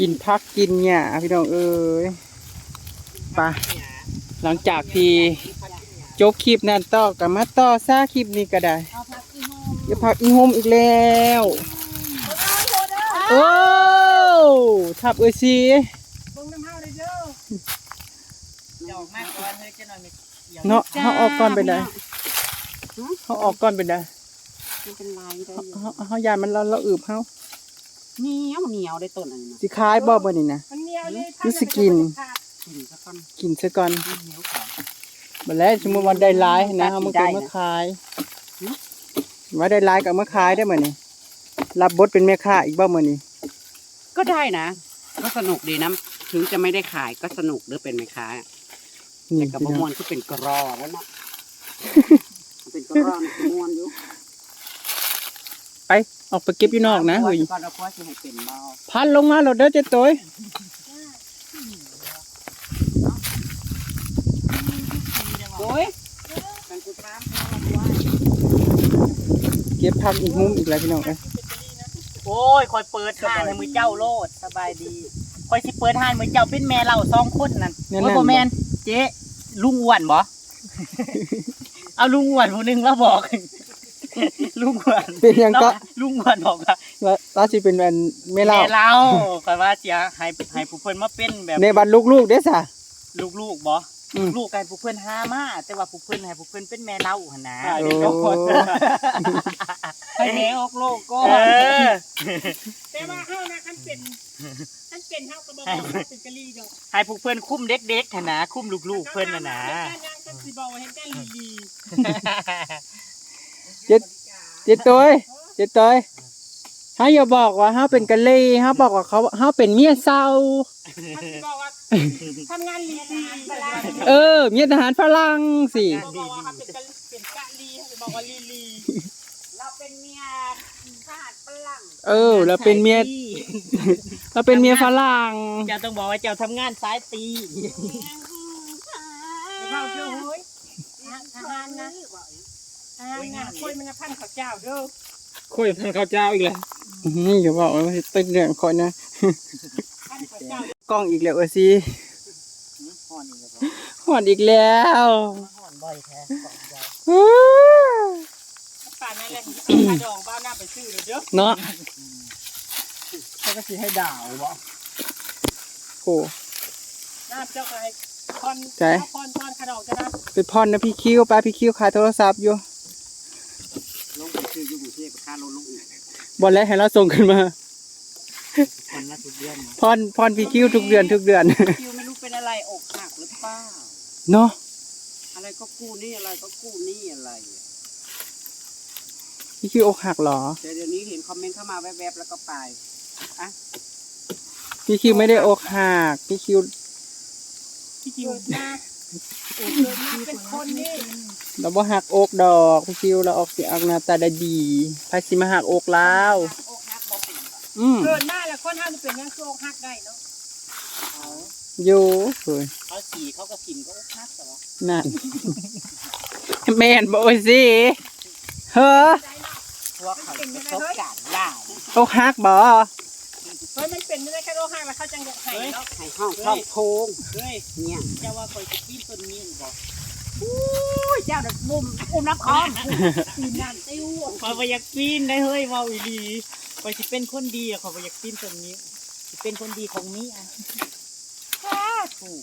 กินพักกินเนี่ยพี่น้องเอ้ยไปหลังจากที่จบคลิปนั้นต่อกับมาต่อซาคลิปนี้ก็ได้เอาพักอีโฮมอย่าพักอีโฮมอีกแล้วโอ้ทับเอ้ยสิเบิ่งน้ำเฮาได้เด้อดอกมากก่อนเฮ้ยจะหน่อยไม่เกี่ยวเนาะเขาออกก่อนไปได้เขาออกก่อนไปได้มันเป็นลายได้อยู่เขาเขายานมันเราเราอึบเขา เหนียวเหนียวได้ต้นอันนี้นะสิคายบ่บ่นี่นะ มันเหนียวเลยรู้สึกกิน กินซะก่อนกินซะก่อนเหนียวก่อนบัดแล้วสมมติวันได้หลายนะเอามาได้เก็บนะมาขายว่าได้หลายกับมาขายได้มื้อนี้รับบทเป็นแม่ค้าอีกบ่มื้อนี้ก็ได้นะ ก็สนุกดีนะ ถึงจะไม่ได้ขายก็สนุกหรือเป็นไหมคะแต่กับประมวลที่เป็นกรอแล้วเนาะ เป็นกรอมันมวนอยู่ ไปออกไปเก็บอยู่นอกนะเฮ้ยก่อนเอาควาสิให้เป็นเบาพันลงมาโลดเด้อเจ้าตัวโอ้ยกันกูตามเขาละว่าเก็บผักอีกมุมอีกแล้วพี่น้องเอ้ยโอ้ยคอยเปิดห้านให้มือเจ้าโลดสบายดีคอยสิเปิดห้านมือเจ้าเป็นแม่เราสองคนนั่นแน่นโอ้ยอนบ่แมนเจ๊ลุงอ้วนบ่เอาลุงอ้วนผู้หนึงแล้วบอก ลุงอ้วนเป็นหยังก็ ลุงอ้วนบอกว่าว่าตาสิเป็นแม่นแม่เล่าแม่เราคอยว่าเสียให้ให้ผู้เพิ่นมาเป็นแบบในบัดลูกๆเด้อซะ ลูกๆบ่อืม ลูกๆให้ผู้เพิ่นหามาแต่ว่าผู้เพิ่นให้ผู้เพิ่นเป็นแม่เราหั่นนะโอ้ให้แม่ออกโลกก็เออแต่ว่าเฮานะคันเป็นคันเป็นเฮาก็บ่บอกว่าเป็นกะลีดอกให้ผู้เพิ่นคุ้มเด็กๆหั่นนะคุ้มลูกๆเพิ่นน่ะนะเฮ็ดการยังจังสิบอกว่าเห็นกันลีลีเจ็ดเจ็ดตัวเจ็ดตัวเฮาอย่าบอกว่าเฮาเป็นกะเลยเฮาบอกว่าเขาเฮาเป็นเมียเศร้าคันสิบอกว่าทำงานลีลีเวลาเออ เมียทหารฝรั่งสิบอกว่าเขาเป็นกะเป็นกะลีเขาบอกว่าลีลีเราเป็นเมียทหารฝรั่งเออแล้วเป็นเมียเราเป็นเมียฝรั่งเจ้าต้องบอกว่าเจ้าทำงานสายตี เฮาเด้อเฮ้ยทหารนะ ทหารนะคุยมันจะพันข้าวเจ้าเด้อคุยพันข้าวเจ้าอีกแล้วนี่อย่าบอกว่าเป็นเรื่องคอยนะพันข้าวเจ้ากล้องอีกแล้วเออสิห่อนอีกแล้วหอดอีกแล้วห่อนบ่อยแท้กล่องใหญ่อู้ป่านนั้นแหละเอาดองบ้านหน้าไปซื้อเลยเด้อเนาะเขาก็สิให้ด่าวบ่โอ้หน้าเจ้าก็ให้พรใจพรพรขนมจะได้ไปพอนนะพี่คิวป้าพี่คิวขายโทรศัพท์อยู่ ลงไปซื้ออยู่กรุงเทพ ค่ารถลงอีกบอลแล้วให้เราส่งขึ้นมาคนละทุกเดือนพอนพอนพี่คิวทุกเดือนทุกเดือน คิวไม่รู้เป็นอะไรอกหักหรือเปล่าเนาะอะไรก็กู้นี่อะไรก็กู้นี่อะไรพี่คิวอกหักเหรอแต่เดี๋ยวนี้เห็นคอมเมนต์เข้ามาแวบๆแล้วก็ไปพี่คิวไม่ได้อกหักพี่คิวที่กิวมาเกิดมา เป็นคนนี่เราบ่หักอกดอกพี่คิวเราออกสิอักหน้าตาได้ดีพายสิมาหักอกแล้วอกหักบอกเป็นอืมเกิดมาแล้วคนห้ามเป็นยังโชคหักได้เนาะอยู่เฮ้ยเขาขี่เขาก็กินก็พักแต่ว่านั่นแม่นบ่โอ้ยสิเฮ้อพวกเขาประสบการณ์หลายอกหักบ่ เฮ้ยมันเป็นไม่ได้แค่โรคหักแล้วเขาจังจะไห้เนาะให้ห้องช่องโพงเฮ้ยเนี่ยเจ้าว่าคอยจะกินต้นนี้บ่อุ้ยเจ้าเด็กมุมอุ้มน้ำคอมตีนน้ำติ้วคอยบ่อยากกินได้เฮ้ยเว้าอีหลีคอยสิเป็นคนดีอะคอยบ่อยากกินต้นนี้สิเป็นคนดีของนี้อะถูก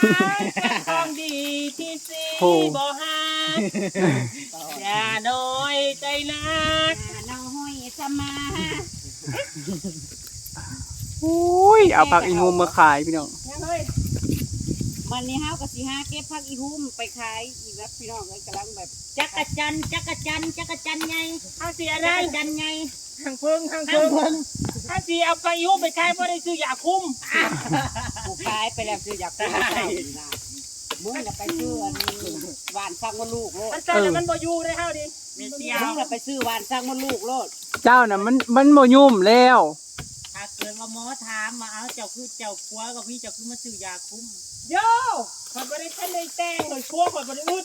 เป็นของดีที่สีบ่หักอย่าน้อยใจนักน้องห้อยสมา อุ้ยเอาผักอีงูมาขายพี่น้องยังเฮ้ยวันนี้เฮากับสีห้าเก็บผักอีหุ้มไปขายอีกแล้วพี่น้องเลยกำลังแบบจักรจันทร์จักรจันทร์จักรจันทร์ไงเอาสีอะจัไรกรจันทร์ไงทางเพิ่งทางเพิ่งถ้าสีเอาไปยุ่ไปขายบ่ได้ซื้อยาคุ้มผูกขายไปแล้วคืออยากไปมึงจะไปซื้ออันหวานสร้างมดลูกโลดมันสั่นแล้วมันบ่อยู่ได้เฮาดิมีเสียมึวงจะไปซื้อหวานสร้างมดลูกโลดเจ้าน่ะมันมันบ่ยุ่มแล้ว ถ้าเกิดว่าหมอถามมาเอาเจ้าคือเจ้าคัวกับพี่เจ้าคือมาซื้อยาคุ้มโย่ข่อบริสันเลแต่งข่อยชั่วข่อบริอุด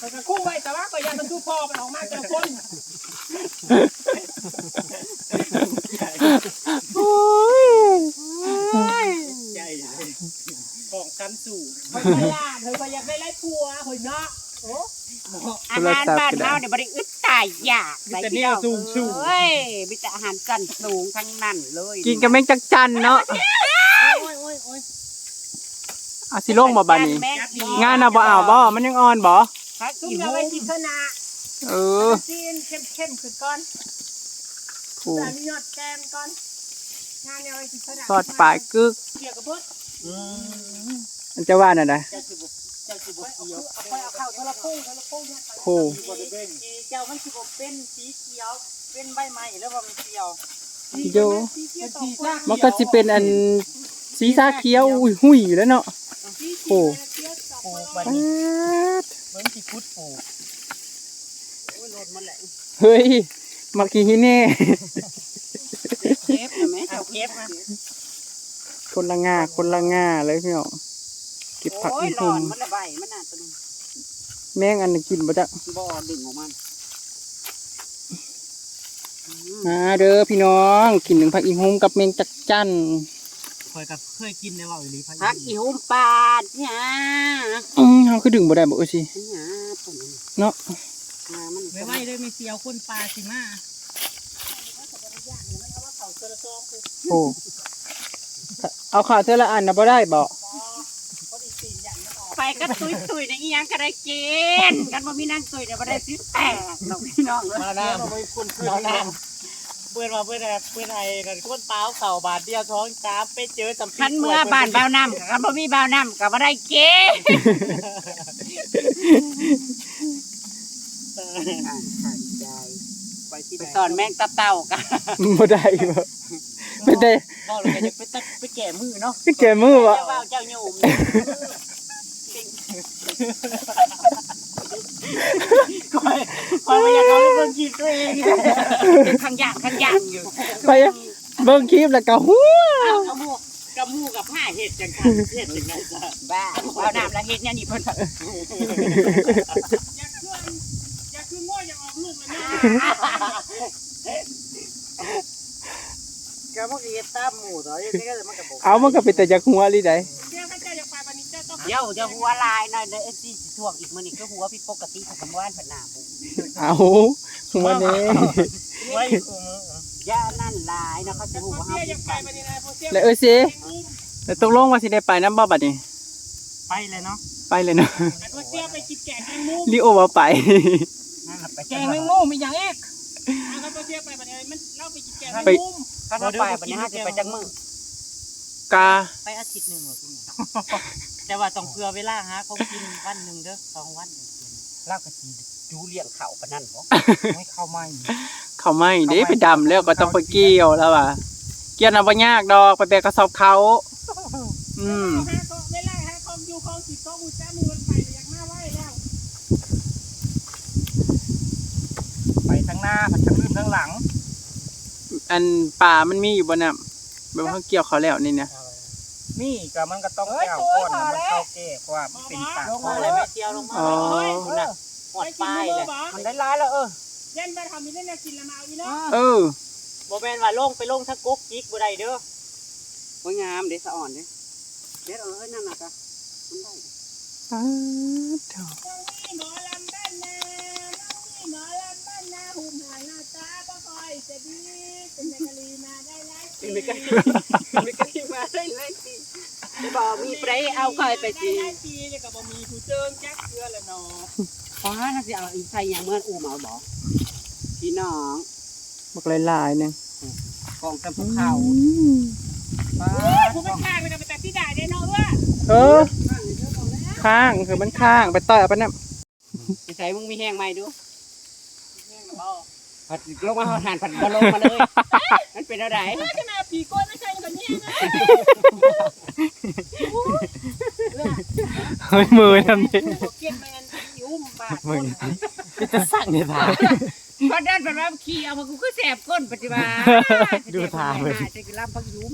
ข่กระคู่ไว้แต่ว่าข่อยยังมันสู้พ่อมัออกมาแต้ลคนโอ้ยโอเฮ้นขอยพยมอยากได้ไล่ผัวข่อยเนาะโอ้อาหารบ้านเฮาเนี่ยบริอึด มีแต่แนวสูงสูง เฮ้ยมีแต่อาหารกันสูงทั้งนั้นเลยกินกับแมงจักจันเนาะโอ้ยโอ้ยโอ้ยอาสิลงบ่บาดนี้ แม่ดีงานน่ะบ่เอาบ่มันยังอ่อนบ่พักซุ่มอีเราโมไว้กินข้าวหนาเออซีนเข้มเข้มขึ้นก่อนโอ้แต่มียอดแกมก่อนงานเนี่ยไว้กินข้าวหนาทอดปลายกึกเกี่ยวกับเพิ่นอันจะว่าน่ะนะเจ้าสิบเจ้าสิบเกี่ยวเอาไปเอาข้าวทะละพุ่งทะละพุ่งเนี่ยโอ้เจ้ามันสิบเป็นสีเขียว เป็นใบไม้หรือว่ามันเขียวโยมันก็สิเป็นอันสีซาเขียวอุ้ยหุ้ยอยู่แล้วเนาะโอ้เขียวต่อปลูคนกบัดนี้ดเบิ่งสิคุดปลูกโอ้ยโลดมันแหละเฮ้ยมักกี้ฮิเน่เก็บเห็นไหมเอาเก็บมาคนละง่าคนละง่าเลยพี่น้อง เก็บผักโอ้อียกร้หุ่อนมมันละใบมันน่ะตัวนึงแม่งอันนั้นกินบ่จักบ่ดึงออกมันมาเด้อพี่น้องกินหนึ่งผักอีหุ่มกับแมงจักจันข่อยก็เคยกินในว่าอีหลีพะพักอีหุ่มปาดเนี่ยอืมเฮาคือดึงบ่ได้บ่เอ้ยสิเนี่ยตัวนี้เนาะงามันไม่ไหวเลยมีเสียวคนปลาสิมาโอ้เอาขาเท่าละอันนะบ่ได้บ่ ไปก็ตุยตุยๆในอีหยังก็ได้กินกันบ่มีนั่งตุยเนี่ยบ่ได้สิแตกน้องพี่น้องเลยมาน้ำมาน้ำเพื่อนมาเพื่อนอะไรเพื่อนไอ้กันคนเปล่าเข่าบาทเดียวท้องจ้ามไปเจอจำคันเมื่อบ้านเบาน้ำกันบ่มีเบาน้ำก็บ่ได้กินไปสอนแม่งตะเต่ากันบ่ได้บ่เป็นแต่บอกเลยจะไปตัดไปแก่มือเนาะคือแก่มือบ่เจ้าเบาเจ้าโยม คอยคอยไม่อยากเอาเบิ่งกินตัวเองเป็นทางอย่างทางอย่างอยู่ไปเบิ่งคลิปแล้วก็หัวเอากระมูกระมูกับผ้าเห็ดจังค่ะเห็ดจังไงจ้ะบ้าเอาน้ำละเห็ดเนี่ยนี่เพิ่นอยากขึ้นอยากขึ้นง่วยอยากออกลูกเลยนะกระมุกเอ็ดตามหมูต่อยังไงก็จะมันกระบอกเอามันก็เป็นแต่จากหัวลิได้ เจ้าต้องเดี๋ยวจะหัวลายหน่อยเด้อเอซี่สิท่วงอีกมื้อนี้ก็หัวผิดปกติของคำว่านเพิ่นหน้าบุเอาหัวนี้ไว้ย่านั่นลายนะเขาจะแต่หูพอว่าเสีเฮายอยากไปวันนี้นะพอเสียแล้วเอ้ยสิแล้วตกลงว่าสิได้ไปนำบ่บัดนี้ไปเลยเนาะไปเลยเนาะพอเสียไปกินแกงแมงมุมลิโอว่าไปนั่นแหละไปแกงแมงมุมมีอย่างอีกถ้าพอเสียไปวันนี้มันเล่าไปกินแกงแมงมุมถ้าเราไปบัดนี้ห้าสิไปจังมื้อ กา ไปอาทิตย์หนึ่งหรอพี่แต่ว่าต้องเผื่อเวลาฮะเขากินวันหนึ่งเด้อสองวันลากกะจีดูเลี้ยงเขาปานนั้นบ่ ไม่เข้าไม่ เขาไม่เด้ไปดำแล้วก็ต้องไปเกี่ยวแล้วว่ะ เกี่ยวน่ะบ่ยากดอกไปแบกกระสอบเขา อืมหาของเวลาหาของอยู่ของสิบของอุจจามือมันไปอย่างหน้าไหวแล้ว ไปทั้งหน้าผัดทั้งลื่นทั้งหลังอันป่ามันมีอยู่บ่น่ะแบบว่าเขาเกี่ยวเขาแล้วนี่นะ นี่ก็มันก็ต้องแก้วก้อนนะมันเข้าแก้เพราะว่ามันเป็นปากคอเลยไม่เที่ยวลงมาอ๋อ น่ะหอดปลายเลยมันได้ร้ายแล้วเออยันไปทำมีเล่นแนวกินละมาเอาอีเนาะเออบ่แม่นว่าลงไปลงทั้งกุ๊กจิกบ่ได้เด้อโอ้ยงามเด้สะอ่อนเด้เด็ดเอาเลยนั่นน่ะกะมันได้อ้าวเถ่าน้องนี่หมอลำบ้านนาน้องนี่หมอลำบ้านนาหุ่มหายหน้าตาบ่คอยจะดีเป็นแมกะลีมาได้หลายปีไม่กล้าไม่กล้ามาได้เลย สิบ่มีไปเอาคอยไปสิได้หลายปีเนี่ยก็บ่มีผู้เจิงจักเทื่อละเนาะฟ้าถ้าสิเอาอีใส่อย่างเมื่ออู่มาบ่พี่น้องบอกหลายๆหนึงกองตะภูเขาฟ้าผู้เป็นข้างมันก็ไปตัดที่ได้ได้เนาะว่าเออข้างคือมันข้างไปต่อยเอาไปน้ไปใส่มึงมีแห้งไหมดู ผัดลงมาหานผัดบ่ลงมาเลยมันเป็นอะไรขนาดผีก้นไม่ใช่กันเนี่ยนะำเฮ้ยมือทำดิเก็บแมนยุ่มบาดมึงจะสั่งเนี่ยท่าพอเดินไปว่าขี้เอามากูก็แสบก้นปัจจุบันดูทางเลยจะกินลำพักยุ่ม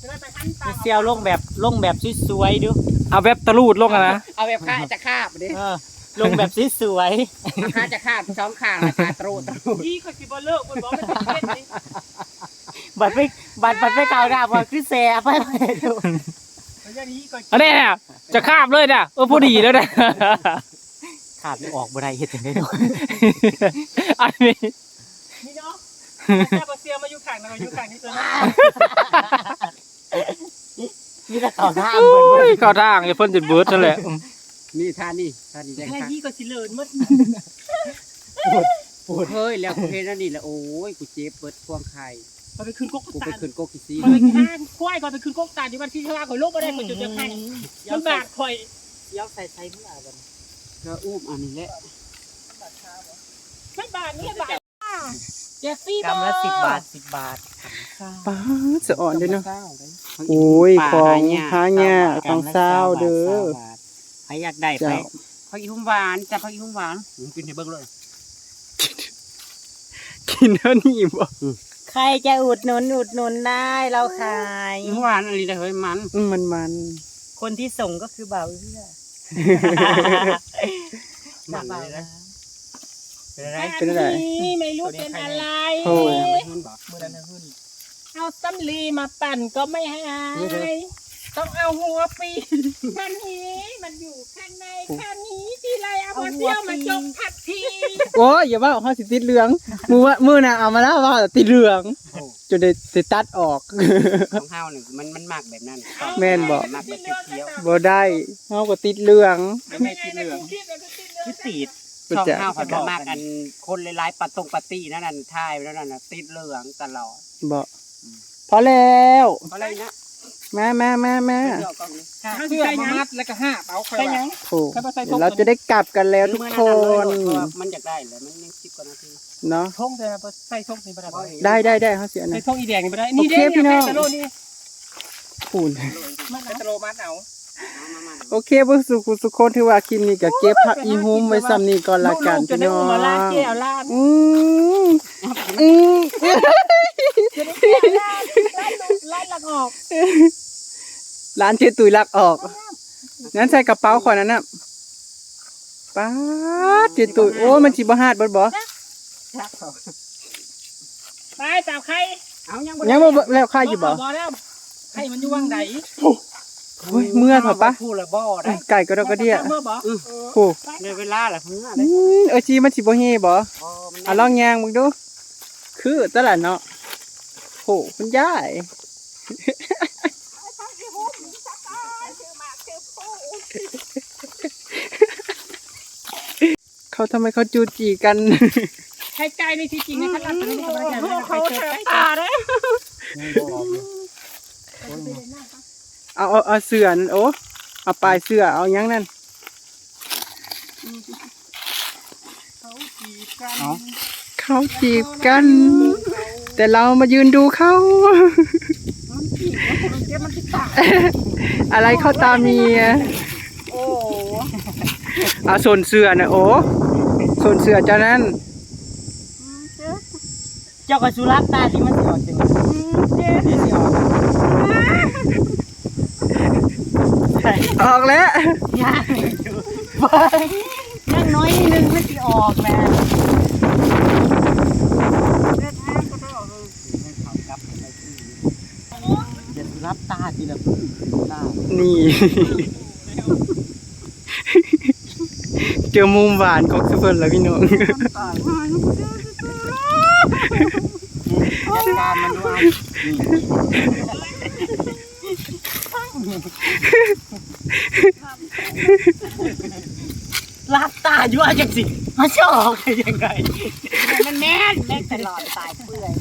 จะได้ไปขั้นตาเซียวลงแบบลงแบบสวยๆดู เอาแบบตะลูดลงอะนะ เอาแบบข้าจะคาบดิเออ ลงแบบสวยข้าจะคาบสองข้างราคาตรูตรูพี่ก็คิดว่าเลิกมันบอกมันจะเล่นนี่ๆบัดไปบัดบัดไปเก่าดาบว่าคือแซ่ไปเลยดูแล้วอย่างนี้ก็อันนี้เนี่ยจะคาบเลยเนี่ยเออพอดีแล้วเนี่ยขาดไม่ออกบ่ได้เฮ็ดจังได๋ดอกอันนี้นี่เนาะแต่บเซียมาอยู่ข้างนะมาอยู่ข้างนี่ตัวนะมีแต่เขาทางโอ้เพิ่นยเข้าทางไอ้เพิ่นจะเบิดนั่นแหละ นี่ท่านี่ท่านี่แดงแค่ค่ะยี่ก็สิเลินหมดปวดเฮ้ยแล้วกูเห็นแล้วนี่แหละโอ้ยกูเจ็บเบิดพวงไข่มันไปคืนกกกูไปตาลขึ้นโกกิซีมันไปข้านควายก่อนไปคืนกกตาลอยู่บ้านที่ข้างล่างข่อยโลกก็ได้ข่อยจุดจะให้มันบาดข่อยยอมใส่ใส่เมื่อบัดก็อุ้มอันนี้แหละมันบาดนี่บาดเจสซี่กำละ10บาท10บาทป้าดสะอ่อนเด้อเนาะก้ได้โอ้ยป่าของหาหญ้าบทของเศร้าเด้อบาทใค รอยากได้ไปเจ้าผักอีหุ่มหวานจ้ะผักอีหุ่มหวานอืมกินให้เบิ่งเลยกินเท่านี้บ่ใครจะอุดหนุนอุดหนุนได้เราขาย อีหุ่มหวานอันนี้ได้เฮ้ยมันอืมมันมันคนที่ส่งก็คือเบาเอื้อมันเลยนะเป็นอะไรเป็นอะไรนี่ไม่รู้เป็นอะไร โอ้ยไม่หุ่นบอกมื้อนั้นขึ้นเอาสำลีมาปั่นก็ไม่หาย ต้องเอาหัวปีมันหนีมันอยู่ข้างในข้างนี้ที่ไรเอามาเที่ยวมาจมทัดทีโอ้ยอย่าว่าเฮาสิติดเหลือง มือว่ามือน่ะเอามาแล้วว่าติดเหลือง จนได้สิตัดออก ของเฮาเนี่ยมันมันมากแบบนั้นแม่นบอก มากแบบเคี้ยวบ่ได้เฮาก็ติดเหลืองไม่ติดเหลืองคือตีดๆช่องจะเฮาเขาจะมากกันคนหลายๆปะตรงปาร์ตี้นั่นน่ะท่ายแล้วนั่นน่ะติดเหลืองตลอดบ่พอแล้วเพราะอะไรนะ มามามามาเดี๋ยวกล้องนี้เสื้อมามัดแล้วก็ห้าเป๋าคอยว่าโอ้เดี๋ยวเราจะได้กลับกันแล้วทุกคนมันอยากได้เหรอมันยังคิดกว่านาทีเนาะทงแต่ใส่ทงนี่บ่ได้ได้ได้ได้เฮาสิอันใส่นั้นทงอีแดงนี่บ่ได้นี่เด้โอเคพี่น้องตะโลนี่ปูนมันตะโลมัดเอาโอเคเบิ่งสุขุสุคนถือว่าคลิปนี้ก็เก็บผักอีหุ่มไว้ซ้ำนี้ก่อนละกันจะพี่ได้น้ออุ้งมมาลาดเกี่ยวลาดอืมอืม จะได้เกี่ยวลาดลาดลาดหลังออกร้านเจตุยลักออกนั้นใส่กระเป๋าขอนั้นน่ะป๊าดเจตุยโอ้ยมันสิบ่ฮาดเบิดบ่ไปจับใครเอายังยังบ่แล้วค่าอยู่บ่บ่แล้วใครมันอยู่วังใดโอ้ยเมื่อเถอะปะพูดละบ่ได้ไก่ก็ดอกกระเดียเมื่อบ่โอ้ในเวลาละเพื่อนอืมเออจีมันสิบ่เฮบ่อ๋อมันอะลองยางมึงดู คือตะละเนาะโห คุณยายเขาทำไมเขาจูจีกันใครไกลในที่จริงนะคันลัดตัวนี้ก็บ่ได้เขาเจอตาเด้เอาเอาเอาเสือนั่นโอ้เอาปลายเสือเอาหยังนั่นเขาจีบกัน แต่เรามายืนดูเขาอะไรเข้าตาเมียโอ้เอาโซนเสือนะโอ้โซนเสือเจ้านั้นเจ้าก็สุรับตาที่มันสิออกจังนี่สิออกออกแล้วยากอยู่เบิ่งยังน้อยนิดนึงมันสิออกแม่เดี๋ยวสุรับตาทีละพึ่งตา นี่ เจอมุมหวานของสุพรรณแล้วพี่น้องจัดการมันด้วยรับตาอยู่ว่าจังสิมาชอบได้ยังไงมันแน่นแน่นตลอดตายเปื่อย